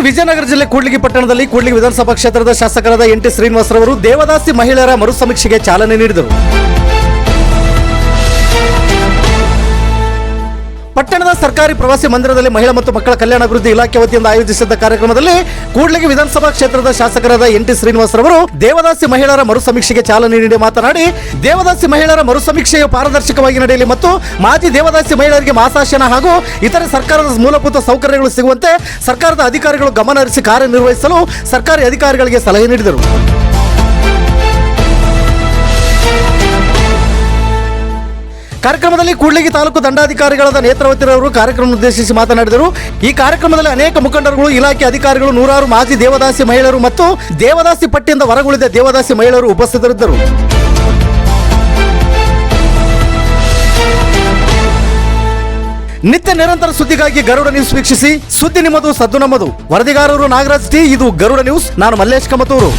ವೀಕ್ಷಕರ ವಿಜಯನಗರ ಜಿಲ್ಲೆ ಕೂಡ್ಲಿಗಿ ಪಟ್ಟಣದಲ್ಲಿ ಕೂಡ್ಲಿಗಿ ವಿಧಾನಸಭಾ ಕ್ಷೇತ್ರದ ಶಾಸಕರಾದ ಎನ್ ಟಿ ಶ್ರೀನಿವಾಸರವರು ದೇವದಾಸಿ ಮಹಿಳೆಯರ ಮರುಸಮೀಕ್ಷೆಗೆ ಚಾಲನೆ ನೀಡಿದರು. ಪಟ್ಟಣದ ಸರ್ಕಾರಿ ಪ್ರವಾಸಿ ಮಂದಿರದಲ್ಲಿ ಮಹಿಳಾ ಮತ್ತು ಮಕ್ಕಳ ಕಲ್ಯಾಣ ಅಭಿವೃದ್ಧಿ ಇಲಾಖೆ ವತಿಯಿಂದ ಆಯೋಜಿಸಿದ್ದ ಕಾರ್ಯಕ್ರಮದಲ್ಲಿ ಕೂಡ್ಲಿಗಿ ವಿಧಾನಸಭಾ ಕ್ಷೇತ್ರದ ಶಾಸಕರಾದ ಎನ್ ಟಿ ಶ್ರೀನಿವಾಸರವರು ದೇವದಾಸಿ ಮಹಿಳೆಯರ ಮರು ಸಮೀಕ್ಷೆಗೆ ಚಾಲನೆ ನೀಡಿ ಮಾತನಾಡಿ, ದೇವದಾಸಿ ಮಹಿಳೆಯರ ಮರು ಸಮೀಕ್ಷೆಯು ಪಾರದರ್ಶಕವಾಗಿ ನಡೆಯಲಿ ಮತ್ತು ಮಾಜಿ ದೇವದಾಸಿ ಮಹಿಳೆಯರಿಗೆ ಮಾಸಾಶನ ಹಾಗೂ ಇತರೆ ಸರ್ಕಾರದ ಮೂಲಭೂತ ಸೌಕರ್ಯಗಳು ಸಿಗುವಂತೆ ಸರ್ಕಾರದ ಅಧಿಕಾರಿಗಳು ಗಮನ ಹರಿಸಿ ಕಾರ್ಯನಿರ್ವಹಿಸಲು ಸರ್ಕಾರಿ ಅಧಿಕಾರಿಗಳಿಗೆ ಸಲಹೆ ನೀಡಿದರು. ಕಾರ್ಯಕ್ರಮದಲ್ಲಿ ಕೂಡ್ಲಿಗಿ ತಾಲೂಕು ದಂಡಾಧಿಕಾರಿಗಳಾದ ನೇತ್ರಾವತಿರವರು ಕಾರ್ಯಕ್ರಮ ಉದ್ದೇಶಿಸಿ ಮಾತನಾಡಿದರು. ಈ ಕಾರ್ಯಕ್ರಮದಲ್ಲಿ ಅನೇಕ ಮುಖಂಡರುಗಳು, ಇಲಾಖೆ ಅಧಿಕಾರಿಗಳು, ನೂರಾರು ಮಾಜಿ ದೇವದಾಸಿ ಮಹಿಳೆಯರು ಮತ್ತು ದೇವದಾಸಿ ಪಟ್ಟಿಯಿಂದ ಹೊರಗುಳಿದ ದೇವದಾಸಿ ಮಹಿಳೆಯರು ಉಪಸ್ಥಿತರಿದ್ದರು. ನಿತ್ಯ ನಿರಂತರ ಸುದ್ದಿಗಾಗಿ ಗರುಡ ನ್ಯೂಸ್ ವೀಕ್ಷಿಸಿ. ಸುದ್ದಿ ನಿಮ್ಮದು, ಸದ್ದು ನಮ್ಮದು. ವರದಿಗಾರರು ನಾಗರಾಜ್ ಟಿ, ಇದು ಗರುಡ ನ್ಯೂಸ್. ನಾನು ಮಲ್ಲೇಶ್ ಕಮತೂರು.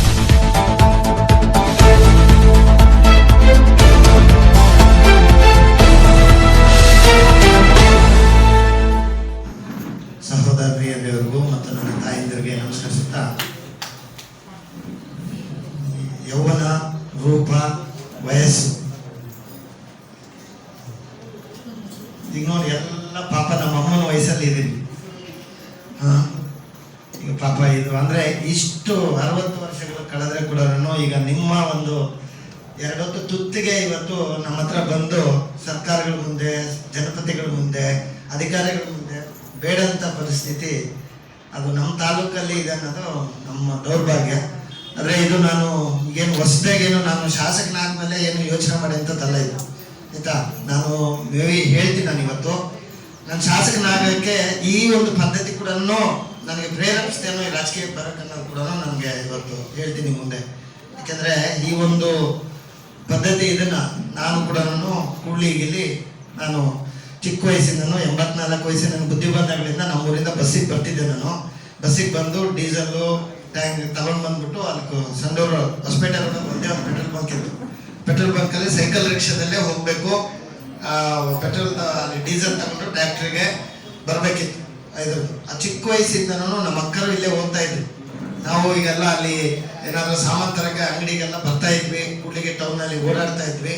ನಮಸ್ಕರಿಸುತ್ತಾ. ಯೌವನ ರೂಪ ವಯಸ್ಸು. ಈಗ ನೋಡಿ, ಎಲ್ಲ ಪಾಪ ನಮ್ಮ ಅಮ್ಮನ ವಯಸ್ಸಲ್ಲಿ ಇದೀವಿ. ಹಾ? ಈಗ ಪಾಪ ಇದು ಅಂದ್ರೆ ಇಷ್ಟು ಅರವತ್ತು ವರ್ಷಗಳು ಕಳೆದ್ರೆ ಕೂಡ ಈಗ ನಿಮ್ಮ ಒಂದು ಎರಡೊತ್ತು ತುತ್ತಿಗೆ ಇವತ್ತು ನಮ್ಮ ಹತ್ರ ಬಂದು ಸರ್ಕಾರಗಳ ಮುಂದೆ, ಜನಪತಿಗಳ ಮುಂದೆ, ಅಧಿಕಾರಿಗಳ ಮುಂದೆ ಬೇಡಂತ ಪರಿಸ್ಥಿತಿ ಅದು ನಮ್ಮ ತಾಲೂಕಲ್ಲಿ ಇದೆ ಅನ್ನೋದು ನಮ್ಮ ದೌರ್ಭಾಗ್ಯ. ಆದರೆ ಇದು ನಾನು ಏನು ಹೊಸದಾಗೇನು ನಾನು ಶಾಸಕನಾದ್ಮೇಲೆ ಏನು ಯೋಚನೆ ಮಾಡಿ ಅಂತದಲ್ಲ ಇದು. ಆಯ್ತಾ? ನಾನು ಮೇವಿ ಹೇಳ್ತೀನಿ ನಾನು ಇವತ್ತು. ನಾನು ಶಾಸಕನಾಗಕ್ಕೆ ಈ ಒಂದು ಪದ್ಧತಿ ಕೂಡ ನನಗೆ ಪ್ರೇರೇಪಿಸ್ತೇನೋ ಈ ರಾಜಕೀಯ ಬರೋಕ್ಕನ್ನೋದು ಕೂಡ ನನಗೆ ಇವತ್ತು ಹೇಳ್ತೀನಿ ಮುಂದೆ. ಯಾಕೆಂದರೆ ಈ ಒಂದು ಪದ್ಧತಿ ಇದನ್ನ ನಾನು ಕೂಡ ಕೂಡ್ಲಿಗಿಲ್ಲಿ ನಾನು ಚಿಕ್ಕ ವಯಸ್ಸಿಂದನು, ಎಂಬತ್ನಾಲ್ಕು ವಯಸ್ಸಿನ ಬುದ್ಧಿ ಬಂದಾಗಲಿಂದ ನಮ್ಮೂರಿಂದ ಬಸ್ಸಿಗೆ ಬರ್ತಿದ್ದೆ ನಾನು. ಬಸ್ಸಿಗೆ ಬಂದು ಡೀಸೆಲ್ಲು, ಟ್ಯಾಂಕ್ ತಗೊಂಡು ಬಂದ್ಬಿಟ್ಟು ಅದಕ್ಕೆ ಸಂಡೂರು ಹೊಸಪೇಟೆ ಬಂದೆ ಒಂದು ಪೆಟ್ರೋಲ್ ಬಂಕ್ ಇತ್ತು. ಪೆಟ್ರೋಲ್ ಬಂಕಲ್ಲಿ ಸೈಕಲ್ ರಿಕ್ಷಾದಲ್ಲೇ ಹೋಗಬೇಕು. ಪೆಟ್ರೋಲ್ ಅಲ್ಲಿ ಡೀಸೆಲ್ ತಗೊಂಡು ಟ್ಯಾಕ್ಟ್ರಿಗೆ ಬರಬೇಕಿತ್ತು. ಇದು, ಆ ಚಿಕ್ಕ ವಯಸ್ಸಿಂದನೂ ನಮ್ಮ ಅಕ್ಕರು ಇಲ್ಲೇ ಓದ್ತಾ ಇದ್ರು. ನಾವು ಈಗೆಲ್ಲ ಅಲ್ಲಿ ಏನಾದ್ರು ಸಾಮಾನು ತರಕ್ಕೆ ಅಂಗಡಿಗೆಲ್ಲ ಬರ್ತಾ ಇದ್ವಿ, ಕೂಡ್ಲಿಗೆ ಟೌನಲ್ಲಿ ಓಡಾಡ್ತಾ ಇದ್ವಿ.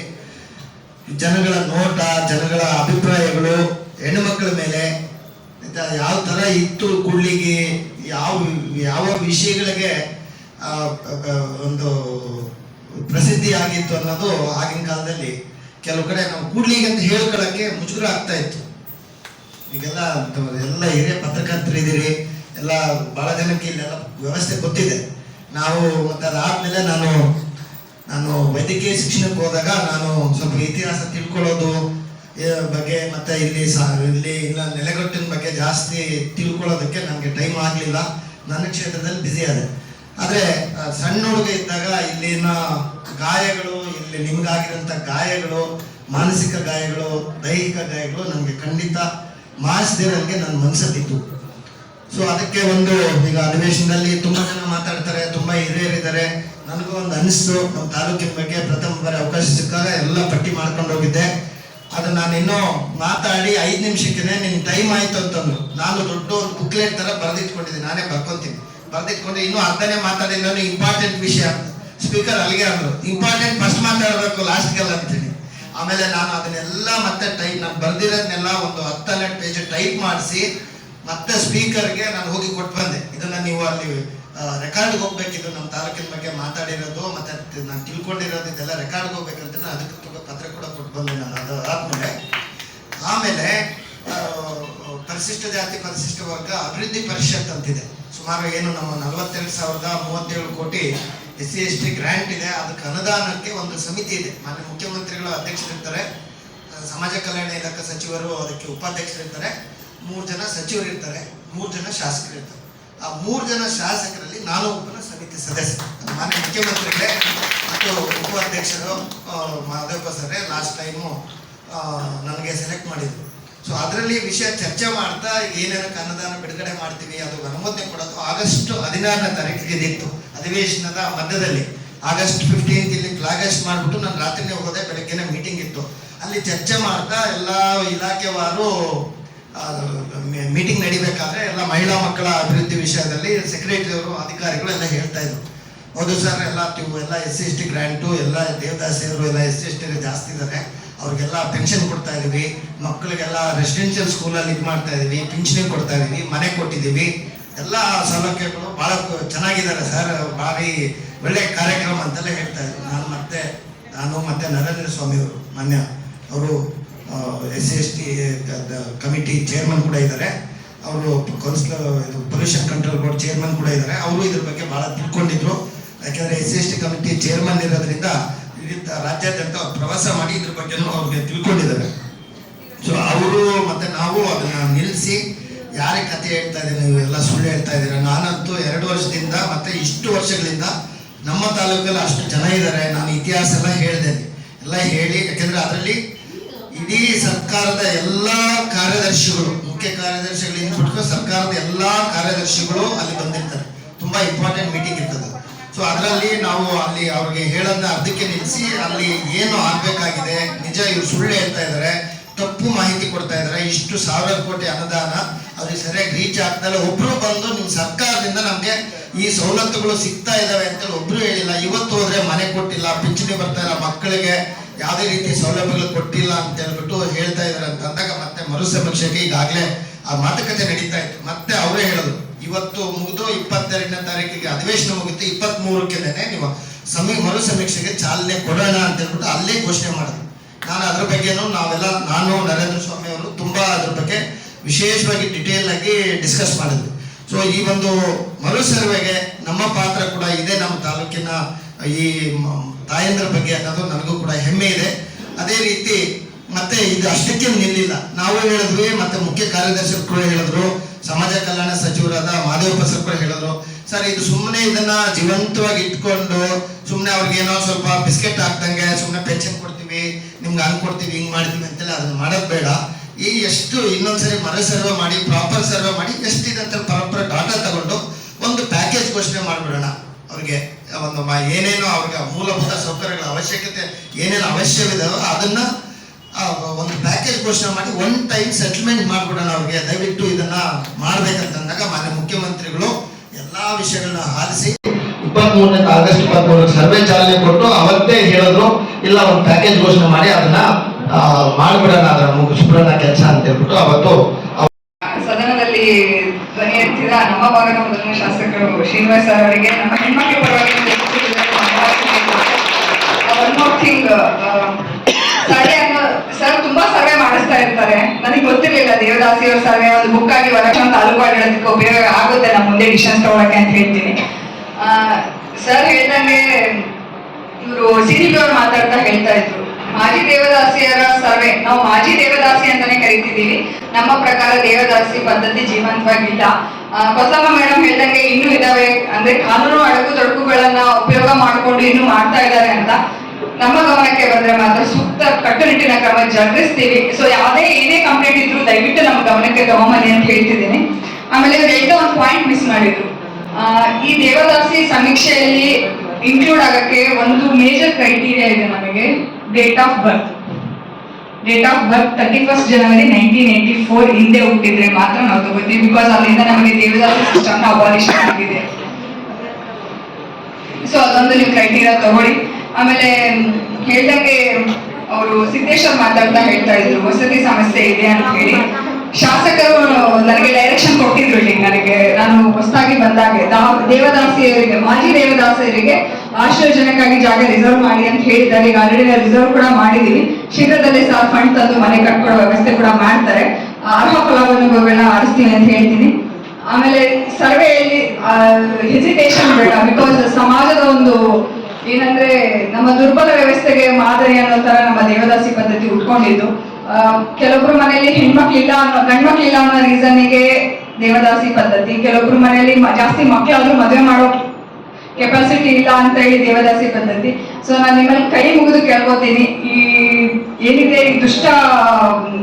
ಜನಗಳ ನೋಟ, ಜನಗಳ ಅಭಿಪ್ರಾಯಗಳು, ಹೆಣ್ಣು ಮಕ್ಕಳ ಮೇಲೆ ಯಾವ ತರ ಇತ್ತು ಕೂಡ್ಲಿಗೆ, ಯಾವ ಯಾವ ವಿಷಯಗಳಿಗೆ ಒಂದು ಪ್ರಸಿದ್ಧಿ ಆಗಿತ್ತು ಅನ್ನೋದು ಆಗಿನ ಕಾಲದಲ್ಲಿ ಕೆಲವು ಕಡೆ ನಾವು ಕೂಡ್ಲಿಗೆ ಅಂತ ಹೇಳ್ಕೊಳ್ಳೋಕ್ಕೆ ಮುಜುಗರ ಆಗ್ತಾ ಇತ್ತು. ಈಗೆಲ್ಲ ಎಲ್ಲ ಹಿರಿಯ ಪತ್ರಕರ್ತರು ಇದ್ದೀರಿ, ಎಲ್ಲ ಬಹಳ ಜನಕ್ಕೆ ಇಲ್ಲೆಲ್ಲ ವ್ಯವಸ್ಥೆ ಗೊತ್ತಿದೆ. ನಾವು ಮತ್ತೆ ಅದಾದ್ಮೇಲೆ ನಾನು ನಾನು ವೈದ್ಯಕೀಯ ಶಿಕ್ಷಣಕ್ಕೆ ಹೋದಾಗ ನಾನು ಸ್ವಲ್ಪ ಇತಿಹಾಸ ತಿಳ್ಕೊಳ್ಳೋದು ಬಗ್ಗೆ ಮತ್ತೆ ಇಲ್ಲಿ ಸಾ, ಇಲ್ಲಿ ಇಲ್ಲ, ನೆಲೆಗಟ್ಟಿನ ಬಗ್ಗೆ ಜಾಸ್ತಿ ತಿಳ್ಕೊಳ್ಳೋದಕ್ಕೆ ನನಗೆ ಟೈಮ್ ಆಗಲಿಲ್ಲ. ನನ್ನ ಕ್ಷೇತ್ರದಲ್ಲಿ ಬ್ಯುಸಿ ಆದೆ. ಆದರೆ ಸಣ್ಣ ಹುಡುಗ ಇದ್ದಾಗ ಇಲ್ಲಿನ ಗಾಯಗಳು, ಇಲ್ಲಿ ನಿಮಗಾಗಿರುವಂಥ ಗಾಯಗಳು, ಮಾನಸಿಕ ಗಾಯಗಳು, ದೈಹಿಕ ಗಾಯಗಳು ನನಗೆ ಖಂಡಿತ ಮಾಡಿಸದೆ ನನಗೆ ನನ್ನ ಮನಸ್ಸಲ್ಲಿತ್ತು ಸೊ ಅದಕ್ಕೆ ಒಂದು ಈಗ ಅಧಿವೇಶನದಲ್ಲಿ ತುಂಬ ಜನ ಮಾತಾಡ್ತಾರೆ, ತುಂಬ ಹಿರಿಯರಿದ್ದಾರೆ. ನನಗೂ ಒಂದು ಅನಿಸ್ತು. ನಮ್ಮ ತಾಲೂಕಿನ ಬಗ್ಗೆ ಪ್ರಥಮ ಬಾರಿ ಅವಕಾಶ ಸಿಕ್ಕಾಗ ಎಲ್ಲ ಪಟ್ಟಿ ಮಾಡ್ಕೊಂಡು ಹೋಗಿದ್ದೆ. ಅದು ನಾನು ಇನ್ನೂ ಮಾತಾಡಿ ಐದು ನಿಮಿಷಕ್ಕೆ ನಿನ್ನ ಟೈಮ್ ಆಯ್ತು ಅಂತಂದು ನಾನು ದೊಡ್ಡ ಒಂದು ಬುಕ್ಲೆಟ್ ತರ ಬರೆದಿಟ್ಕೊಂಡಿದ್ದೀನಿ ನಾನೇ ಬರ್ಕೊಂತೀನಿ. ಬರೆದಿಟ್ಕೊಂಡು ಇನ್ನೂ ಅರ್ಧನೇ ಮಾತಾಡಿಲ್ಲ ಇಂಪಾರ್ಟೆಂಟ್ ವಿಷಯ. ಅಂತ ಸ್ಪೀಕರ್ ಅಲ್ಲಿಗೆ ಅಂದ್ರು. ಇಂಪಾರ್ಟೆಂಟ್ ಫಸ್ಟ್ ಮಾತಾಡಬೇಕು ಲಾಸ್ಟ್ಗೆಲ್ಲ ಅಂತೀನಿ. ಆಮೇಲೆ ನಾನು ಅದನ್ನೆಲ್ಲ ಮತ್ತೆ ಟೈಪ್ ನಾನು ಬರ್ದಿರೋದನ್ನೆಲ್ಲ ಒಂದು ಹತ್ತನೇ ಪೇಜ್ ಟೈಪ್ ಮಾಡಿಸಿ ಮತ್ತೆ ಸ್ಪೀಕರ್ಗೆ ನಾನು ಹೋಗಿ ಕೊಟ್ಟು ಬಂದೆ ಇದನ್ನು ನೀವು ಅಲ್ಲಿ ರೆಕಾರ್ಡ್ಗೆ ಹೋಗ್ಬೇಕಿದ್ರು ನಮ್ಮ ತಾಲೂಕಿನ ಬಗ್ಗೆ ಮಾತಾಡಿರೋದು, ಮತ್ತೆ ನಾನು ತಿಳ್ಕೊಂಡಿರೋದು ಇದೆಲ್ಲ ರೆಕಾರ್ಡ್ಗೆ ಹೋಗ್ಬೇಕಂತ ನಾನು ಅದಕ್ಕೆ ಪತ್ರ ಕೂಡ ಕೊಟ್ಟು ಬಂದೆ ನಾನು, ಅದು ಆದ್ಮೇಲೆ, ಆಮೇಲೆ ಪರಿಶಿಷ್ಟ ಜಾತಿ, ಪರಿಶಿಷ್ಟ ವರ್ಗ ಅಭಿವೃದ್ಧಿ ಪರಿಷತ್ ಅಂತಿದೆ. ಸುಮಾರು ಏನು ನಮ್ಮ ನಲವತ್ತೆರಡು ಸಾವಿರದ ಮೂವತ್ತೇಳು ಕೋಟಿ S C S T grant ಇದೆ, ಅದಕ್ಕೆ ಅನುದಾನಕ್ಕೆ ಒಂದು ಸಮಿತಿ ಇದೆ. ಮಾನ್ಯ ಮುಖ್ಯಮಂತ್ರಿಗಳು ಅಧ್ಯಕ್ಷರಿರ್ತಾರೆ ಸಮಾಜ ಕಲ್ಯಾಣ ಇಲಾಖೆ ಸಚಿವರು ಅದಕ್ಕೆ ಉಪಾಧ್ಯಕ್ಷರಿರ್ತಾರೆ, ಮೂರು ಜನ ಸಚಿವರು ಇರ್ತಾರೆ ಮೂರು ಜನ ಶಾಸಕರು ಇರ್ತಾರೆ ಆ ಮೂರು ಜನ ಶಾಸಕರಲ್ಲಿ ನಾನು ಒಬ್ಬನ ಸಮಿತಿ ಸದಸ್ಯ. ಮಾನ್ಯ ಮುಖ್ಯಮಂತ್ರಿಗಳೇ ಮತ್ತು ಉಪಾಧ್ಯಕ್ಷರು ಆ, ಮಾಧವಪ್ಪ ಸರ್ ಲಾಸ್ಟ್ ಟೈಮು ನನಗೆ ಸೆಲೆಕ್ಟ್ ಮಾಡಿದ್ರು. ಸೊ ಅದರಲ್ಲಿ ವಿಷಯ ಚರ್ಚೆ ಮಾಡ್ತಾ ಏನೇನು ಅನುದಾನ ಬಿಡುಗಡೆ ಮಾಡ್ತೀವಿ ಅದು ಅನುಮೋದನೆ ಕೊಡೋದು ಆಗಸ್ಟ್ ಹದಿನಾರನೇ ತಾರೀಕಿಗೆ ನಿಂತು ಅಧಿವೇಶನದ ಮಧ್ಯದಲ್ಲಿ. ಆಗಸ್ಟ್ ಫಿಫ್ಟೀನ್ತ್ ಇಲ್ಲಿ ಫ್ಲಾಗಸ್ಟ್ ಮಾಡಿಬಿಟ್ಟು ನಾನು ರಾತ್ರಿನೇ ಹೋಗೋದೆ ಬೆಳಗ್ಗೆನೇ ಮೀಟಿಂಗ್ ಇತ್ತು. ಅಲ್ಲಿ ಚರ್ಚೆ ಮಾಡ್ತಾ ಎಲ್ಲ ಇಲಾಖೆವಾರು ಮೀಟಿಂಗ್ ನಡಿಬೇಕಾದ್ರೆ ಎಲ್ಲ ಮಹಿಳಾ ಮಕ್ಕಳ ಅಭಿವೃದ್ಧಿ ವಿಷಯದಲ್ಲಿ ಸೆಕ್ರೆಟರಿಯವರು ಅಧಿಕಾರಿಗಳು ಎಲ್ಲ ಹೇಳ್ತಾ ಇದ್ರು. ಹೌದು ಸರ್ ಎಲ್ಲ ನೀವು ಎಲ್ಲ S C S T grant ಎಲ್ಲ ದೇವದಾಸಿಯವರು ಎಲ್ಲ ಎಸ್ ಸಿ ಎಸ್ ಟಿ ಜಾಸ್ತಿ ಇದ್ದಾರೆ ಅವ್ರಿಗೆಲ್ಲ ಪೆನ್ಷನ್ ಕೊಡ್ತಾ ಇದೀವಿ. ಮಕ್ಕಳಿಗೆಲ್ಲ ರೆಸಿಡೆನ್ಷಿಯಲ್ ಸ್ಕೂಲಲ್ಲಿ ಇದು ಮಾಡ್ತಾ ಇದೀವಿ. ಪಿಂಚಣಿ ಕೊಡ್ತಾ ಇದೀವಿ. ಮನೆ ಕೊಟ್ಟಿದ್ದೀವಿ ಎಲ್ಲ ಸೌಲಭ್ಯಗಳು ಭಾಳ ಚೆನ್ನಾಗಿದ್ದಾರೆ ಸರ್ ಭಾರಿ ಒಳ್ಳೆ ಕಾರ್ಯಕ್ರಮ ಅಂತೆಲ್ಲ ಹೇಳ್ತಾ ಇದ್ರು. ನಾನು ಮತ್ತೆ ನಾನು ಮತ್ತೆ ನರೇಂದ್ರ ಸ್ವಾಮಿ ಅವರು ಮಾನ್ಯ ಅವರು. S C S T committee chairman ಕೂಡ ಇದ್ದಾರೆ. ಅವರು ಕೌನ್ಸಿಲರ್ ಇದು ಪೊಲ್ಯೂಷನ್ ಕಂಟ್ರೋಲ್ ಬೋರ್ಡ್ ಚೇರ್ಮನ್ ಕೂಡ ಇದ್ದಾರೆ. ಅವರು ಇದ್ರ ಬಗ್ಗೆ ಭಾಳ ತಿಳ್ಕೊಂಡಿದ್ರು. ಯಾಕೆಂದ್ರೆ S C S T committee chairman ಇರೋದ್ರಿಂದ ವಿವಿಧ ರಾಜ್ಯಾದ್ಯಂತ ಪ್ರವಾಸ ಮಾಡಿ ಇದ್ರ ಬಗ್ಗೆನೂ ಅವ್ರಿಗೆ ತಿಳ್ಕೊಂಡಿದ್ದಾರೆ. ಸೊ ಅವರು ಮತ್ತೆ ನಾವು ಅದನ್ನ ನಿಲ್ಲಿಸಿ ಯಾರೇ ಕತೆ ಹೇಳ್ತಾ ಇದ್ದೀರಿ, ನೀವು ಎಲ್ಲ ಸುಳ್ಳು ಹೇಳ್ತಾ ಇದ್ದೀರಾ? ನಾನಂತೂ ಎರಡು ವರ್ಷದಿಂದ ಮತ್ತೆ ಇಷ್ಟು ವರ್ಷಗಳಿಂದ ನಮ್ಮ ತಾಲೂಕಲ್ಲಿ ಅಷ್ಟು ಜನ ಇದ್ದಾರೆ. ನಾನು ಇತಿಹಾಸ ಎಲ್ಲ ಹೇಳಿದೆ. ಎಲ್ಲ ಹೇಳಿ, ಯಾಕೆಂದ್ರೆ ಅದರಲ್ಲಿ ಇಡೀ ಸರ್ಕಾರದ ಎಲ್ಲ ಕಾರ್ಯದರ್ಶಿಗಳು, ಮುಖ್ಯ ಕಾರ್ಯದರ್ಶಿಗಳಿಂದ ಸರ್ಕಾರದ ಎಲ್ಲ ಕಾರ್ಯದರ್ಶಿಗಳು ಅಲ್ಲಿ ಬಂದಿರ್ತಾರೆ. ತುಂಬಾ ಇಂಪಾರ್ಟೆಂಟ್ ಮೀಟಿಂಗ್ ಇರ್ತದೆ. ಸೊ ಅದರಲ್ಲಿ ನಾವು ಅಲ್ಲಿ ಅವ್ರಿಗೆ ಹೇಳೋದನ್ನ ಅರ್ಧಕ್ಕೆ ನಿಲ್ಲಿಸಿ, ಅಲ್ಲಿ ಏನು ಆಗ್ಬೇಕಾಗಿದೆ, ನಿಜ ಇವ್ರು ಸುಳ್ಳು ಹೇಳ್ತಾ ಇದ್ದಾರೆ, ತಪ್ಪು ಮಾಹಿತಿ ಕೊಡ್ತಾ ಇದ್ದಾರೆ, ಇಷ್ಟು ಸಾವಿರ ಕೋಟಿ ಅನುದಾನ ಅವ್ರಿಗೆ ಸರಿಯಾಗಿ ರೀಚ್ ಆಗ್ತಲ್ಲ ಒಬ್ರು ಬಂದು ನಿಮ್ ಸರ್ಕಾರದಿಂದ ನಮ್ಗೆ ಈ ಸವಲತ್ತುಗಳು ಸಿಗ್ತಾ ಇದಾವೆ ಅಂತೇಳಿ ಒಬ್ರು ಹೇಳಿಲ್ಲ. ಇವತ್ತು ಹೋದ್ರೆ ಮನೆ ಕೊಟ್ಟಿಲ್ಲ, ಪಿಂಚಣಿ ಬರ್ತಾ ಇಲ್ಲ, ಮಕ್ಕಳಿಗೆ ಯಾವುದೇ ರೀತಿ ಸೌಲಭ್ಯಗಳು ಕೊಟ್ಟಿಲ್ಲ ಅಂತ ಹೇಳ್ಬಿಟ್ಟು ಹೇಳ್ತಾ ಇದಾರೆ ಅಂತ ಅಂದಾಗ ಮತ್ತೆ ಮರು ಸಮೀಕ್ಷೆಗೆ ಈಗಾಗಲೇ ಆ ಮಾತುಕತೆ ನಡೀತಾ ಇತ್ತು. ಮತ್ತೆ ಅವರೇ ಹೇಳೋದು, ಇವತ್ತು ಮುಗಿದು ಇಪ್ಪತ್ತೆರಡನೇ ತಾರೀಕಿಗೆ ಅಧಿವೇಶನ ಮುಗಿತು ಇಪ್ಪತ್ತ್ ಮೂರಕ್ಕೆ ನೀವು ಸಮೀ ಮರು ಸಮೀಕ್ಷೆಗೆ ಚಾಲನೆ ಕೊಡೋಣ ಅಂತ ಹೇಳ್ಬಿಟ್ಟು ಅಲ್ಲೇ ಘೋಷಣೆ ಮಾಡಿದ್ರು. ನಾನು ಅದ್ರ ಬಗ್ಗೆನೂ ನಾವೆಲ್ಲ, ನಾನು ನರೇಂದ್ರ ಸ್ವಾಮಿ ಅವರು ತುಂಬಾ ಅದ್ರ ಬಗ್ಗೆ ವಿಶೇಷವಾಗಿ ಡಿಟೇಲ್ ಆಗಿ ಡಿಸ್ಕಸ್ ಮಾಡಿದ್ವಿ. ಸೊ ಈ ಒಂದು ಮರು ಸರ್ವೆಗೆ ನಮ್ಮ ಪಾತ್ರ ಕೂಡ ಇದೆ ನಮ್ಮ ತಾಲೂಕಿನ ಈ ತಾಯಂದ್ರ ಬಗ್ಗೆ ಅನ್ನೋದು ನನಗೂ ಕೂಡ ಹೆಮ್ಮೆ ಇದೆ. ಅದೇ ರೀತಿ ಮತ್ತೆ ಇದು ಅಷ್ಟಕ್ಕೆ ನಿಲ್ಲಿಲ್ಲ. ನಾವು ಹೇಳಿದ್ವಿ, ಮತ್ತೆ ಮುಖ್ಯ ಕಾರ್ಯದರ್ಶಿ ಕೂಡ ಹೇಳಿದ್ರು, ಸಮಾಜ ಕಲ್ಯಾಣ ಸಚಿವರಾದ ಮಾದೇವಪ್ಪ ಸರ್ ಕೂಡ ಹೇಳಿದ್ರು. ಸರ್, ಇದು ಸುಮ್ಮನೆ ಇದನ್ನ ಜೀವಂತವಾಗಿ ಇಟ್ಕೊಂಡು ಸುಮ್ಮನೆ ಅವ್ರಿಗೆ ಏನೋ ಸ್ವಲ್ಪ ಬಿಸ್ಕೆಟ್ ಹಾಕ್ದಂಗೆ ಸುಮ್ಮನೆ ಪೆನ್ಷನ್ ಕೊಡ್ತೀವಿ, ನಿಮ್ಗೆ ಹಂಗೆ ಕೊಡ್ತೀವಿ, ಹಿಂಗ್ ಮಾಡ್ತೀವಿ ಅಂತೆಲ್ಲ ಅದನ್ನ ಮಾಡೋದು ಬೇಡ. ಈ ಎಷ್ಟು ಇನ್ನೊಂದ್ಸರಿ ಮರ ಸರ್ವೆ ಮಾಡಿ, ಪ್ರಾಪರ್ ಸರ್ವೆ ಮಾಡಿ, ಎಷ್ಟಿದೆ ಅಂತ ಪ್ರಾಪರ್ ಡಾಟಾ ತಗೊಂಡು ಒಂದು ಪ್ಯಾಕೇಜ್ ಘೋಷಣೆ ಮಾಡ್ಬಿಡೋಣ. ಅವ್ರಿಗೆ ಒಂದು ಏನೇನು ಅವ್ರಿಗೆ ಮೂಲಭೂತ ಸೌಕರ್ಯಗಳ ಅವಶ್ಯಕತೆ, ಏನೇನು ಅವಶ್ಯವಿದೆಯೋ ಅದನ್ನ ಒಂದು ಪ್ಯಾಕೇಜ್ ಘೋಷಣೆ ಮಾಡಿ ಒನ್ ಟೈಮ್ ಸೆಟಲ್ಮೆಂಟ್ ಮಾಡ್ಬಿಡೋಣ ಅವ್ರಿಗೆ. ದಯವಿಟ್ಟು ಇದನ್ನ ಮಾಡ್ಬೇಕಂತಂದಾಗ ಮಾನ್ಯ ಮುಖ್ಯಮಂತ್ರಿಗಳು ಎಲ್ಲಾ ವಿಷಯಗಳನ್ನ ಆಲಿಸಿ. ಇಪ್ಪತ್ತ್ ಮೂರನೇ ಆಗಸ್ಟ್ ಇಪ್ಪತ್ತ್ ಮೂರಕ್ಕೆ ಸರ್ವೆ ಚಾಲನೆ ಕೊಟ್ಟು ಅವತ್ತೇ ಹೇಳಿದ್ರು, ಇಲ್ಲ ಒಂದು ಪ್ಯಾಕೇಜ್ ಘೋಷಣೆ ಮಾಡಿ ಅದನ್ನ ಮಾಡ್ಬಿಡೋಣ ಅದನ್ನ ಮುಗಿಸ್ಬಿಡೋಣ ಕೆಲಸ ಅಂತ ಹೇಳ್ಬಿಟ್ಟು ಅವತ್ತು ಧ್ವನಿ ನಮ್ಮ ಭಾಗದ ಮೊದಲನೇ ಶಾಸಕರು ಶ್ರೀನಿವಾಸ್ ಸರ್ ಅವರಿಗೆ, ನಮ್ಮ ಹೆಣ್ಮಕ್ಳ ಪರವಾಗಿ ಥಿಂಗ್ ಸರ್ ತುಂಬಾ ಸರ್ವೆ ಮಾಡಿಸ್ತಾ ಇರ್ತಾರೆ. ನನಗೆ ಗೊತ್ತಿರ್ಲಿಲ್ಲ, ದೇವದಾಸಿ ಅವ್ರ ಸರ್ವೆ ಒಂದು ಬುಕ್ ಆಗಿ ವರಕ್ಷಣ ತಾಲೂಕು ಆಡಳಿತಕ್ಕೆ ಉಪಯೋಗ ಆಗುತ್ತೆ ನಮ್ಮ ಮುಂದೆ ಡಿಶನ್ಸ್ ತಗೊಳಕ್ಕೆ ಅಂತ ಹೇಳ್ತೀನಿ. ಸರ್ ಹೇಳ್ದಂಗೆ ಇವರು ಸಿರಿಬಿ ಅವ್ರು ಮಾತಾಡ್ತಾ ಹೇಳ್ತಾ ಇದ್ರು. ಮಾಜಿ ದೇವದಾಸಿಯರ ಸರ್ವೆ. ನಾವು ಮಾಜಿ ದೇವದಾಸಿ ಅಂತಾನೆ ಕರಿತಿದ್ದೀವಿ. ನಮ್ಮ ಪ್ರಕಾರ ದೇವದಾಸಿ ಪದ್ಧತಿ ಜೀವಂತವಾಗಿಲ್ಲ. ಕೊಸಮ್ಮ ಮೇಡಮ್ ಹೇಳ್ದಂಗೆ ಇನ್ನೂ ಇದಾವೆ. ಅಂದ್ರೆ ಕಾನೂನು ಅಡಗು ತೊಡಕುಗಳನ್ನ ಉಪಯೋಗ ಮಾಡಿಕೊಂಡು ಇನ್ನೂ ಮಾಡ್ತಾ ಇದ್ದಾರೆ ಅಂತ ನಮ್ಮ ಗಮನಕ್ಕೆ ಬಂದ್ರೆ ಮಾತ್ರ ಸೂಕ್ತ ಕಟ್ಟುನಿಟ್ಟಿನ ಕ್ರಮ ಜರುಗಿಸ್ತೀವಿ. ಸೊ ಯಾವುದೇ ಏನೇ ಕಂಪ್ಲೇಂಟ್ ಇದ್ರು ದಯವಿಟ್ಟು ನಮ್ಮ ಗಮನಕ್ಕೆ ತಗೊಂಬನ್ನಿ ಅಂತ ಹೇಳ್ತಿದ್ದೀನಿ. ಆಮೇಲೆ ಅವ್ರು ಹೇಳ್ತಾ ಒಂದು ಪಾಯಿಂಟ್ ಮಿಸ್ ಮಾಡಿದ್ರು. ಈ ದೇವದಾಸಿ ಸಮೀಕ್ಷೆಯಲ್ಲಿ ಇನ್ಕ್ಲೂಡ್ ಆಗಕ್ಕೆ ಒಂದು ಮೇಜರ್ ಕ್ರೈಟೀರಿಯಾ ಇದೆ ನಮಗೆ. Date of birth date of birth thirty first January nineteen eighty four ಹಿಂದೆ ಹುಟ್ಟಿದ್ರೆ ಮಾತ್ರ ನಾವು ತಗೋತೀವಿ. ಬಿಕಾಸ್ ಅಲ್ಲಿಂದ ನಮಗೆ ದೇವದಾಸ ಸಿಸ್ಟಮ್ ಅಬಾಲಿಷನ್ ಆಗಿದೆ. ಸೊ ಅದೊಂದು ನೀವು ಕ್ರೈಟೀರಿಯಾ ತಗೊಳ್ಳಿ. ಆಮೇಲೆ ಹೇಳ್ದಂಗೆ ಅವರು ಸಿದ್ದೇಶ್ವರ್ ಮಾತಾಡ್ತಾ ಹೇಳ್ತಾ ಇದ್ರು. ವಸತಿ ಸಮಸ್ಯೆ ಇದೆ ಅಂತ ಹೇಳಿ. ಶಾಸಕರು ನನಗೆ ಡೈರೆಕ್ಷನ್ ಕೊಟ್ಟಿದ್ರು ಇಲ್ಲಿ. ನನಗೆ ನಾನು ಹೊಸದಾಗಿ ಬಂದಾಗ ದೇವದಾಸಿಯರಿಗೆ ಮಾಜಿ ದೇವದಾಸಿಯರಿಗೆ ಆಶ್ರಯಜನಕ್ಕಾಗಿ ಜಾಗ ರಿಸರ್ವ್ ಮಾಡಿ ಅಂತ ಹೇಳಿದ್ದಾರೆ. ಈಗ ಆಲ್ರೆಡಿ ರಿಸರ್ವ್ ಕೂಡ ಮಾಡಿದೀವಿ ಶೀಘ್ರದಲ್ಲೇ ಸಹ ಫಂಡ್ ತಂದು ಮನೆ ಕಟ್ಕೊಡೋ ವ್ಯವಸ್ಥೆ ಕೂಡ ಮಾಡ್ತಾರೆ. ಅರ್ಹ ಫಲಾನುಭವಿಗಳನ್ನ ಆರಿಸ್ತೀನಿ ಅಂತ ಹೇಳ್ತೀನಿ. ಆಮೇಲೆ ಸರ್ವೆಯಲ್ಲಿ ಹೆಸಿಟೇಷನ್ ಬೇಡ ಬಿಕಾಸ್ ಸಮಾಜದ ಒಂದು ಏನಂದ್ರೆ ನಮ್ಮ ದುರ್ಬಲ ವ್ಯವಸ್ಥೆಗೆ ಮಾದರಿ ಅನ್ನೋ ತರ ನಮ್ಮ ದೇವದಾಸಿ ಪದ್ಧತಿ ಉಟ್ಕೊಂಡಿದ್ದು. ಕೆಲವೊಬ್ರು ಮನೆಯಲ್ಲಿ ಹೆಣ್ಮಕ್ಳಿಲ್ಲ ಅನ್ನೋ ಗಂಡ್ಮಕ್ಳಿಲ್ಲ ಅನ್ನೋ ರೀಸನ್ನಿಗೆ ದೇವದಾಸಿ ಪದ್ಧತಿ. ಕೆಲವೊಬ್ರು ಮನೆಯಲ್ಲಿ ಜಾಸ್ತಿ ಮಕ್ಕಳಾದ್ರೂ ಮದುವೆ ಮಾಡೋ ಕೆಪಾಸಿಟಿ ಇಲ್ಲ ಅಂತ ಹೇಳಿ ದೇವದಾಸಿ ಪದ್ಧತಿ. ಸೊ ನಾನು ನಿಮ್ಮಲ್ಲಿ ಕೈ ಮುಗಿದು ಕೇಳ್ಕೋತೀನಿ. ಈ ಏನಿದೆ ಈ ದುಷ್ಟ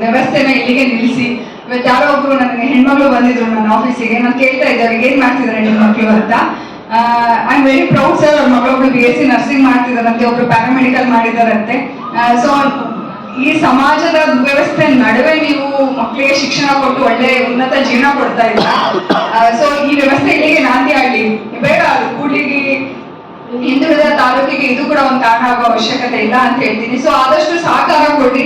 ವ್ಯವಸ್ಥೆನ ಇಲ್ಲಿಗೆ ನಿಲ್ಲಿಸಿ. ಇವತ್ತು ಯಾರೋ ಒಬ್ರು ನನಗೆ ಹೆಣ್ಮಗಳು ಬಂದಿದ್ರು ನನ್ನ ಆಫೀಸಿಗೆ ನಾನು ಕೇಳ್ತಾ ಇದ್ದೆ ಅವ್ರಿಗೆ ಏನ್ ಮಾಡ್ತಿದ್ದಾರೆ ಮಕ್ಕಳು ಅಂತ. I am very proud sir ಅವ್ರ ಮಗಳೊಬ್ಳು ಬಿ ಎಸ್ ಸಿ ನರ್ಸಿಂಗ್ ಮಾಡ್ತಿದ್ದಾರಂತೆ, ಒಬ್ರು ಪ್ಯಾರಾಮೆಡಿಕಲ್ ಮಾಡಿದಾರಂತೆ ಸೊ ಈ ಸಮಾಜದ ವ್ಯವಸ್ಥೆ ನಡುವೆ ನೀವು ಮಕ್ಕಳಿಗೆ ಶಿಕ್ಷಣ ಕೊಟ್ಟು ಒಳ್ಳೆ ಉನ್ನತ ಜೀವನ ಕೊಡ್ತಾ ಇಲ್ಲ ಸೊ ಈ ವ್ಯವಸ್ಥೆ ಇಲ್ಲಿಗೆ ನಾಂದಿ ಆಗ್ಲಿ. ಬೇಡ ಅದು ಕೂಡ್ಲಿಗೆ ಹಿಂದುಳಿದ ತಾಲೂಕಿಗೆ ಇದು ಕೂಡ ಒಂದು ಕಾರಣ ಆಗೋ ಅವಶ್ಯಕತೆ ಇಲ್ಲ ಅಂತ ಹೇಳ್ತೀನಿ. ಸೊ ಆದಷ್ಟು ಸಹಕಾರ ಕೊಡಿ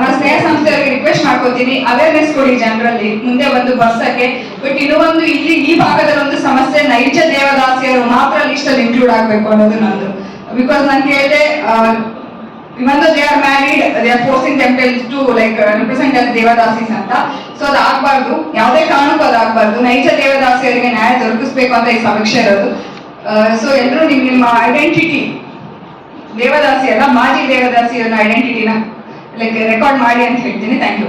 ನಮ್ಮ ಸ್ನೇಹ ಸಂಸ್ಥೆಯವರಿಗೆ ರಿಕ್ವೆಸ್ಟ್ ಮಾಡ್ಕೋತೀನಿ. ಅವೇರ್ನೆಸ್ ಕೊಡಿ ಜನರಲ್ಲಿ. ಮುಂದೆ ಬಂದು ಬರ್ಸಕ್ಕೆ. ಬಟ್ ಇನ್ನೊಂದು ಇಲ್ಲಿ ಈ ಭಾಗದಲ್ಲಿ ಒಂದು ಸಮಸ್ಯೆ, ನೈಜ ದೇವದಾಸಿಯರು ಮಾತ್ರ ಲಿಸ್ಟ್ ಅಲ್ಲಿ ಇನ್ಕ್ಲೂಡ್ ಆಗ್ಬೇಕು ಅನ್ನೋದು ನಂದು. ಬಿಕಾಸ್ ನಾನು ಕೇಳಿದೆ even they are married they are forcing temple to like represent us devadasis ಅಂತ. ಸೊ ಅದು ಆಗಬಾರ್ದು. ಯಾವುದೇ ಕಾರಣಕ್ಕೂ ಅದು ಆಗ್ಬಾರ್ದು. ನೈಜ ದೇವದಾಸಿಯರಿಗೆ ನ್ಯಾಯ ದೊರಕಿಸ್ಬೇಕು ಅಂತ ಈ ಸಮೀಕ್ಷೆ ಇರೋದು. ಸೊ ಎಲ್ಲರೂ ನಿಮ್, ನಿಮ್ಮ ಐಡೆಂಟಿಟಿ ದೇವದಾಸಿ ಅಲ್ಲ, ಮಾಜಿ ದೇವದಾಸಿಯನ್ನ ಐಡೆಂಟಿಟಿನ ಲೈಕ್ ರೆಕಾರ್ಡ್ ಮಾಡಿ ಅಂತ ಹೇಳ್ತೀನಿ. Thank you